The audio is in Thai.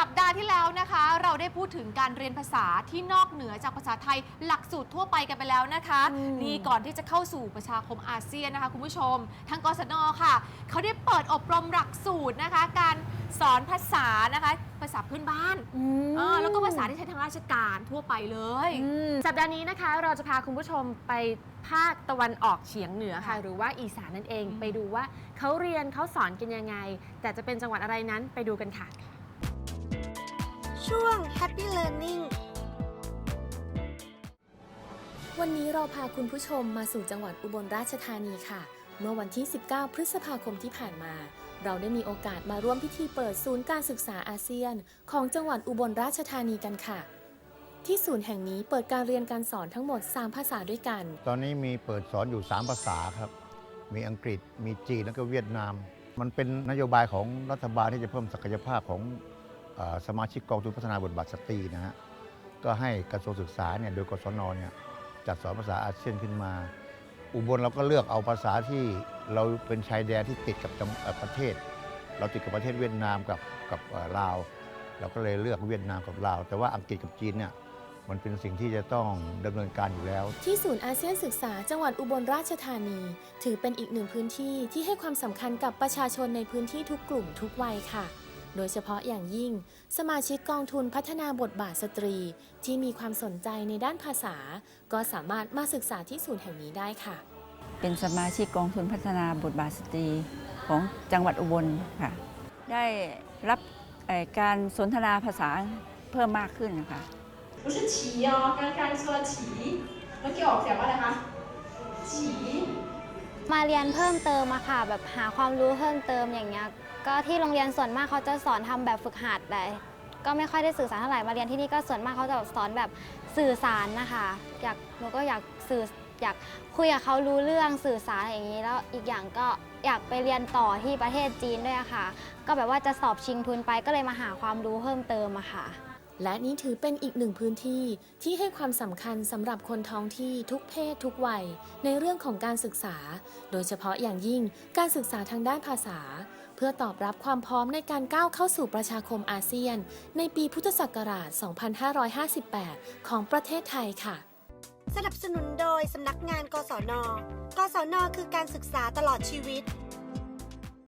สัปดาห์ที่แล้วนะคะ เราได้พูดถึงการเรียนภาษาที่นอกเหนือจากภาษาไทยหลักสูตรทั่วไปกันไปแล้วนะคะอืมนี่ก่อนที่จะเข้าสู่ประชาคมอาเซียนนะคะคุณผู้ชม ทางกศนค่ะ เขาได้เปิดอบรมหลักสูตรนะคะ การสอนภาษานะคะภาษาพื้นบ้านอืมเออแล้วก็ภาษาที่ใช้ทางราชการทั่วไปเลยอืมสัปดาห์นี้นะคะ เราจะพาคุณผู้ชมไปภาคตะวันออกเฉียงเหนือค่ะค่ะหรือว่าอีสานนั่นเองอืมไปดูว่าเขาเรียนเขาสอนกันยังไง แต่จะเป็นจังหวัดอะไรนั้นไปดูกันค่ะ ช่วง Happy Learning วันนี้เราพาคุณผู้ชมมาสู่จังหวัดอุบลราชธานีค่ะ เมื่อวันที่ 19 พฤษภาคมที่ผ่านมา เราได้มีโอกาสมาร่วมพิธีเปิดศูนย์การศึกษาอาเซียน ของจังหวัดอุบลราชธานีกันค่ะ ที่ศูนย์แห่งนี้เปิดการเรียนการสอนทั้งหมด 3 ภาษาด้วยกัน ตอนนี้มีเปิดสอนอยู่ 3 ภาษาครับ มีอังกฤษ มีจีน แล้วก็เวียดนาม มันเป็นนโยบายของรัฐบาลที่จะเพิ่มศักยภาพของ สมาชิกกองทุนพัฒนาบทบาทสตรีนะฮะก็ให้กระทรวงศึกษาเนี่ยโดยกศนเนี่ยจัดสอนภาษาอาเซียนขึ้นมา อุบลเราก็เลือกเอาภาษาที่เราเป็นชายแดนที่ติดกับประเทศ เราติดกับประเทศเวียดนามกับกับลาวเราก็เลยเลือกเวียดนามกับลาว แต่ว่าอังกฤษกับจีนเนี่ยมันเป็นสิ่งที่จะต้องดำเนินการอยู่แล้ว ที่ศูนย์อาเซียนศึกษาจังหวัดอุบลราชธานี ถือเป็นอีกหนึ่งพื้นที่ที่ให้ความสำคัญกับประชาชนในพื้นที่ทุกกลุ่มทุกวัยค่ะ โดยเฉพาะอย่างยิ่ง สมาชิกกองทุนพัฒนาบทบาทสตรี ที่มีความสนใจในด้านภาษา ก็สามารถมาศึกษาที่ศูนย์แห่งนี้ได้ค่ะ เป็นสมาชิกกองทุนพัฒนาบทบาทสตรีของจังหวัดอุบลค่ะ ได้รับเอ่อการสนทนาภาษาเพิ่มมากขึ้นนะคะ 不是骑哦，刚刚说骑，เมื่อกี้ออกเสียงว่าอะไรคะฉี มาเรียนเพิ่มเติมอะค่ะ แบบหาความรู้เพิ่มเติมอย่างเงี้ยก็ที่โรงเรียนส่วนมากเขาจะสอนทำแบบฝึกหัดแต่ก็ไม่ค่อยได้สื่อสารเท่าไหร่มาเรียนที่นี่ก็ส่วนมากเขาจะสอนแบบสื่อสารนะคะอยากหนูก็อยากสื่ออยากคุยกับเขารู้เรื่องสื่อสารอย่างนี้ แล้วอีกอย่างก็อยากไปเรียนต่อที่ประเทศจีนด้วยอะค่ะ ก็แบบว่าจะสอบชิงทุนไปก็เลยมาหาความรู้เพิ่มเติมอะค่ะ และนี่ถือเป็นอีกหนึ่งพื้นที่ที่ให้ความสำคัญสำหรับคนท้องที่ทุกเพศทุกวัย ในเรื่องของการศึกษา โดยเฉพาะอย่างยิ่งการศึกษาทางด้านภาษา เพื่อตอบรับความพร้อมในการก้าวเข้าสู่ประชาคมอาเซียน ในปีพุทธศักราช 2558 ของประเทศไทยค่ะ สนับสนุนโดยสำนักงาน กศน กศน คือการศึกษาตลอดชีวิต